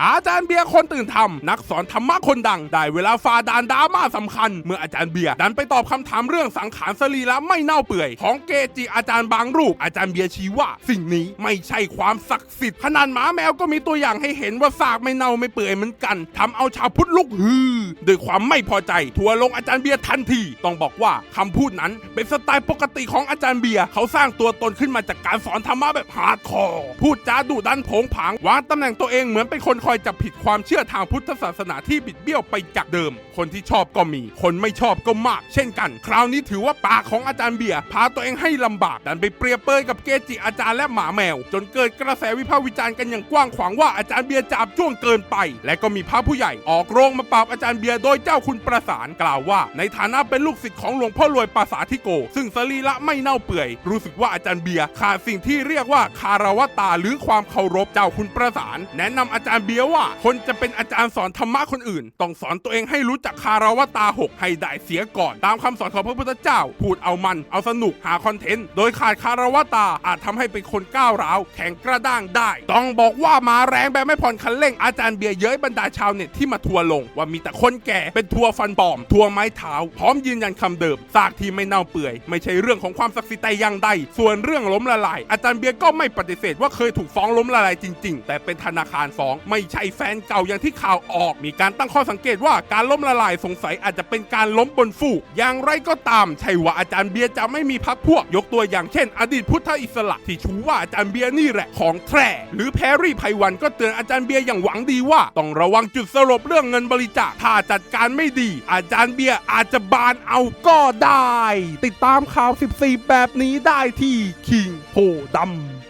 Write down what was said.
อาจารย์เบียร์คนตื่นธรรมนักสอนธรรมะคนดัง ได้เวลาฝ่าดานดราม่าสำคัญ เมื่ออาจารย์เบียร์ดันไปตอบคำถามเรื่องสังขารสรีระไม่เน่าเปื่อย ของเกจิอาจารย์บางรูป อาจารย์เบียร์ชี้ว่า สิ่งนี้ไม่ใช่ความศักดิ์สิทธิ์ขนาดหมาแมวก็มีตัวอย่างให้เห็นว่าซากไม่เน่าไม่เปื่อยเหมือนกันทำเอาชาวพุทธลุกฮือด้วยความไม่พอใจ ทัวลงอาจารย์เบียร์ทันที ต้องบอกว่าคำพูดนั้นเป็นสไตล์ปกติของอาจารย์เบียร์เขาสร้างตัวตนขึ้นมาจากการสอนธรรมะแบบฮาร์ดคอร์พูดจาดุดันโผงผางวางตำแหน่งตัวเองเหมือนเป็นคนคอยจับผิดความเชื่อทางพุทธศาสนาที่บิดเบี้ยวไปจากเดิม คนที่ชอบก็มี คนไม่ชอบก็มาก เช่นกัน คราวนี้ถือว่าปากของอาจารย์เบียร์พาตัวเองให้ลำบากดันไปเปรียบเปรยกับเกจิอาจารย์และหมาแมว จนเกิดกระแสวิพากษ์วิจารณ์กันอย่างกว้างขวางว่าอาจารย์เบียร์จับจ้วงเกินไป และก็มีพระผู้ใหญ่ออกโรงมาปราบอาจารย์เบียร์โดยเจ้าคุณประสานกล่าวว่า ในฐานะเป็นลูกศิษย์ของหลวงพ่อรวยปราสาทิโก ซึ่งสรีระไม่เน่าเปื่อย รู้สึกว่าอาจารย์เบียร์ขาดสิ่งที่เรียกว่าคารวตาหรือความเคารพเจ้าคุณประสาน แนะนำอาจารย์เบียร์ว่าคนจะเป็นอาจารย์สอนธรรมะคนอื่น ต้องสอนตัวเองให้รู้จักคารวตาหกให้ได้เสียก่อน ตามคำสอนของพระพุทธเจ้า พูดเอามัน เอาสนุกหาคอนเทนต์ โดยขาดคารวตาอาจทำให้เป็นคนก้าวร้าว แข็งกระด้างได้ ต้องบอกว่ามาแรงแบบไม่ผ่อนคันเร่งอาจารย์เบียร์เย้ยบรรดาชาวเน็ตที่มาทัวร์ลง ว่ามีแต่คนแก่เป็นทัวร์ฟันปลอม ทัวร์ไม้เท้า พร้อมยืนยันคำเดิมซากที่ไม่เน่าเปื่อย ไม่ใช่เรื่องของความศักดิ์สิทธิ์แต่อย่างใดส่วนเรื่องล้มละลายอาจารย์เบียร์ก็ไม่ปฏิเสธว่าเคยถูกฟ้องล้มละลายจริง ๆ แต่เป็นธนาคารฟ้องไม่ใช่แฟนเก่าอย่างที่ข่าวออก มีการตั้งข้อสังเกตว่าการล้มละลายสงสัยอาจจะเป็นการล้มบนฟูก อย่างไรก็ตามใช่ว่าอาจารย์เบียร์จะไม่มีพักพวก ยกตัวอย่างเช่น อดีตพุทธอิสระที่ชูว่าอาจารย์เบียร์นี่แหละของแท้หรือแพรรี่ไพวันก็เตือนอาจารย์เบียร์อย่างหวังดีว่า ต้องระวังจุดสลบเรื่องเงินบริจาคถ้าจัดการไม่ดี อาจารย์เบียร์อาจจะบานเอาก็ได้ ติดตามข่าว 14 แบบนี้ได้ที่คิงโพดำ